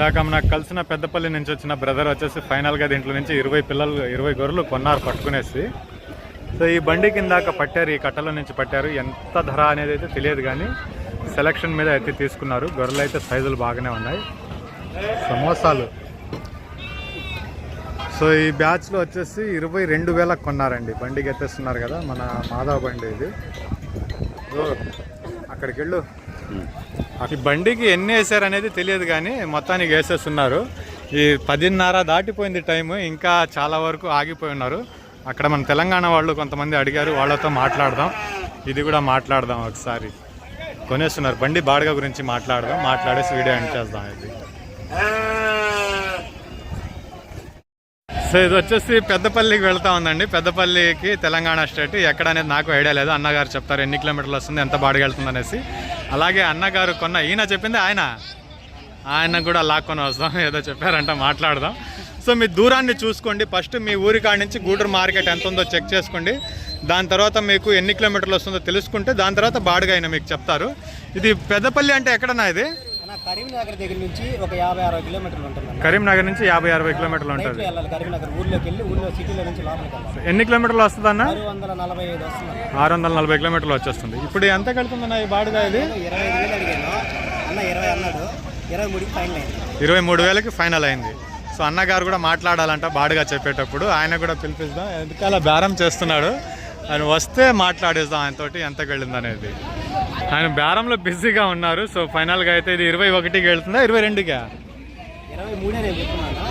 ఇందాక నాకు కలిసిన పెద్దపల్లి నుంచి వచ్చిన బ్రదర్ వచ్చేసి ఫైనల్గా దీంట్లో నుంచి ఇరవై పిల్లలు ఇరవై గొర్రెలు కొన్నారు పట్టుకునేసి. సో ఈ బండికి ఇందాక పట్టారు ఈ కట్టల నుంచి పట్టారు. ఎంత ధర అనేది అయితే తెలియదు కానీ సెలక్షన్ మీద అయితే తీసుకున్నారు. గొర్రెలు అయితే సైజులు బాగానే ఉన్నాయి. సమోసాలు. సో ఈ బ్యాచ్లో వచ్చేసి ఇరవై రెండు వేలకు కొన్నారండి. బండికి ఎత్తేస్తున్నారు కదా మన మాధవ బండి ఇది. అక్కడికి వెళ్ళు. ఈ బండికి ఎన్ని వేసారు అనేది తెలియదు కానీ మొత్తానికి వేసేస్తున్నారు ఈ పదిన్నర దాటిపోయింది టైము ఇంకా చాలా వరకు ఆగిపోయి ఉన్నారు. అక్కడ మన తెలంగాణ వాళ్ళు కొంతమంది అడిగారు వాళ్ళతో మాట్లాడదాం. ఇది కూడా మాట్లాడదాం ఒకసారి. కొనేస్తున్నారు. బండి బాడుగ గురించి మాట్లాడదాం మాట్లాడేసి వీడియో ఎండ్ చేద్దాం ఇది. సో ఇది వచ్చేసి పెద్దపల్లికి వెళ్తా ఉందండి. పెద్దపల్లికి తెలంగాణ స్టేట్. ఎక్కడ అనేది నాకు ఐడియా లేదు. అన్నగారు చెప్తారు ఎన్ని కిలోమీటర్లు వస్తుంది ఎంత బాడిగా వెళ్తుంది అనేసి. అలాగే అన్నగారు కొన్న ఈయన చెప్పింది ఆయన. ఆయన కూడా లాక్కొని వస్తాం ఏదో చెప్పారంట మాట్లాడదాం. సో మీ దూరాన్ని చూసుకోండి. ఫస్ట్ మీ ఊరి కాడ నుంచి గూడూరు మార్కెట్ ఎంత ఉందో చెక్ చేసుకోండి. దాని తర్వాత మీకు ఎన్ని కిలోమీటర్లు వస్తుందో తెలుసుకుంటే దాని తర్వాత బాడుగా అయినా మీకు చెప్తారు. ఇది పెద్దపల్లి అంటే ఎక్కడన్నా ఇది? కరీంనగర్ దగ్గర నుంచి ఒక యాభై అరవై కిలోమీటర్లు ఉంటుంది కరీంనగర్ నుంచి యాభై అరవై కిలోమీటర్లు ఉంటుంది. కరీంనగర్ ఊర్లోకి వెళ్ళి ఊర్లో సిటీలో నుంచి లోపలికి ఎన్ని కిలోమీటర్లు వస్తుందన్న? ఆరు వందల నలభై ఐదు వస్తుంది ఆరు వందల నలభై కిలోమీటర్లు వచ్చేస్తుంది. ఇప్పుడు ఎంత కడుతుందన్న ఈ బాడుగా ఇది? ఇరవై ఐదు వేలు అడిగాను. అన్న ఇరవై అన్నాడు. ఇరవై మూడుకి ఫైనల్ అయింది. ఇరవై మూడు వేలకి ఫైనల్ అయింది. సో అన్నగారు కూడా మాట్లాడాలంట బాడుగా చెప్పేటప్పుడు. ఆయన కూడా పిలిపిద్దాం. ఎందుకలా బేరం చేస్తున్నాడు? ఆయన వస్తే మాట్లాడేద్దాం ఆయనతోటి ఎంతకు వెళ్ళింది అనేది ఆయన బేరంలో బిజీగా ఉన్నారు సో ఫైనల్గా అయితే ఇది ఇరవై ఒకటికి వెళ్తుందా ఇరవై రెండుగా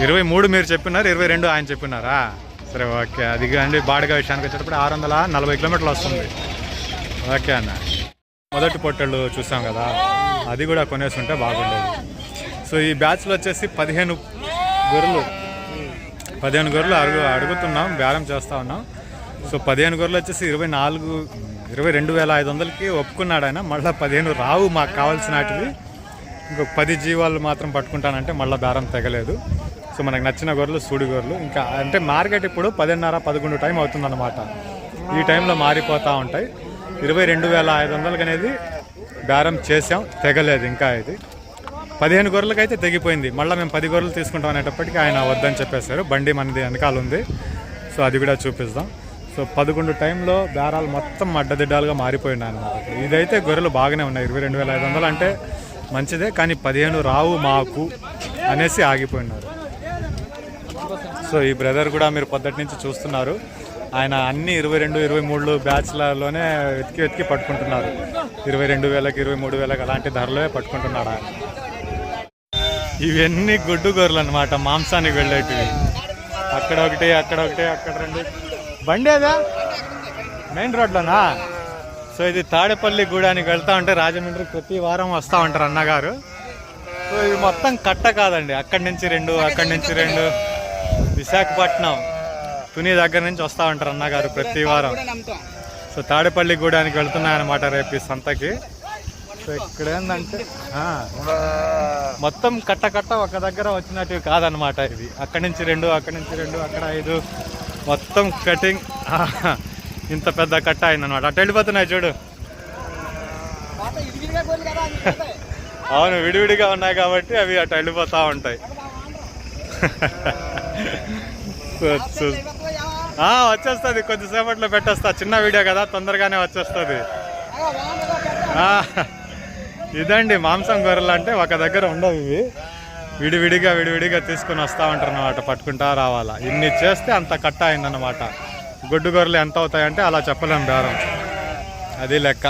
ఇరవై మూడు మీరు చెప్పినారు ఇరవై రెండు ఆయన చెప్పినారా? సరే ఓకే. అది అండి బాడుగా విషయానికి వచ్చేటప్పుడు ఆరు వందల నలభై కిలోమీటర్లు వస్తుంది. ఓకే అన్న. మొదటి పొట్టళ్ళు చూసాం కదా అది కూడా కొనేసి ఉంటే బాగుండేది. సో ఈ బ్యాచ్లో వచ్చేసి పదిహేను గొర్రెలు. పదిహేను గొర్రెలు అడుగు అడుగుతున్నాం బేరం చేస్తా ఉన్నాం. సో పదిహేను గొర్రెలు వచ్చేసి ఇరవై నాలుగు ఇరవై రెండు వేల ఐదు వందలకి ఒప్పుకున్నాడు ఆయన. మళ్ళీ పదిహేను రావు మాకు కావాల్సిన వాటివి. ఇంకొక పది జీవాలు మాత్రం పట్టుకుంటానంటే మళ్ళీ బేరం తెగలేదు. సో మనకు నచ్చిన గొర్రెలు సూడి గొర్రెలు. ఇంకా అంటే మార్కెట్ ఇప్పుడు పదిన్నర పదకొండు టైం అవుతుందన్నమాట. ఈ టైంలో మారిపోతూ ఉంటాయి. ఇరవై రెండు వేల ఐదు వందలకి అనేది బేరం చేసాం తెగలేదు ఇంకా ఇది. పదిహేను గొర్రెలకి అయితే తెగిపోయింది. మళ్ళీ మేము పది గొర్రెలు తీసుకుంటాం అనేటప్పటికీ ఆయన వద్దని చెప్పేశారు. బండి మనది వెనకాల ఉంది. సో అది కూడా చూపిస్తాం. సో పదకొండు టైంలో బేరాలు మొత్తం అడ్డదిడ్డాలుగా మారిపోయినాయి అనమాట ఇదైతే గొర్రెలు బాగానే ఉన్నాయి ఇరవై రెండు వేల ఐదు వందలు అంటే మంచిదే కానీ పదిహేను రావు మాకు అనేసి ఆగిపోయినారు. సో ఈ బ్రదర్ కూడా మీరు పొద్దటి నుంచి చూస్తున్నారు. ఆయన అన్ని ఇరవై రెండు ఇరవై మూడు బ్యాచ్లలోనే వెతికి వెతికి పట్టుకుంటున్నారు. ఇరవై రెండు వేలకు ఇరవై మూడు వేలకు అలాంటి ధరలే పట్టుకుంటున్నాడు? ఆయన ఇవన్నీ గుడ్డు గొర్రెలు అనమాట మాంసానికి వెళ్ళేటివి. అక్కడ ఒకటి అక్కడ ఒకటి అక్కడ రెండు. బండి అదా? మెయిన్ రోడ్లోనా? సో ఇది తాడేపల్లి గూడానికి వెళ్తా ఉంటే రాజమండ్రి ప్రతి వారం వస్తూ ఉంటారు అన్నగారు. సో ఇది మొత్తం కట్ట కాదండి. అక్కడి నుంచి రెండు అక్కడి నుంచి రెండు. విశాఖపట్నం తుని దగ్గర నుంచి వస్తూ ఉంటారు అన్నగారు ప్రతి వారం. సో తాడేపల్లి గూడానికి వెళ్తున్నాయన్నమాట రేపు ఈ సంతకి. సో ఇక్కడ ఏంటంటే మొత్తం కట్ట కట్ట ఒక దగ్గర వచ్చినట్టు కాదనమాట ఇది. అక్కడి నుంచి రెండు అక్కడి నుంచి రెండు అక్కడ ఐదు. మొత్తం కటింగ్ ఇంత పెద్ద కట్ట అయిందనమాట అటు వెళ్ళిపోతున్నాయి చూడు. అవును విడివిడిగా ఉన్నాయి కాబట్టి అవి అటు వెళ్ళిపోతూ ఉంటాయి. వచ్చేస్తుంది. కొద్దిసేపట్లో పెట్టేస్తా. చిన్న వీడియో కదా తొందరగానే వచ్చేస్తుంది. ఇదండి మాంసం గొర్రెలు అంటే ఒక దగ్గర ఉండవు ఇవి. విడివిడిగా విడివిడిగా తీసుకొని వస్తూ ఉంటారు అనమాట పట్టుకుంటా రావాలా? ఇన్ని చేస్తే అంత కట్ట అయిందన్నమాట. గొడ్డు గొర్రెలు ఎంత అవుతాయంటే అలా చెప్పలేం బేరం. అది లెక్క.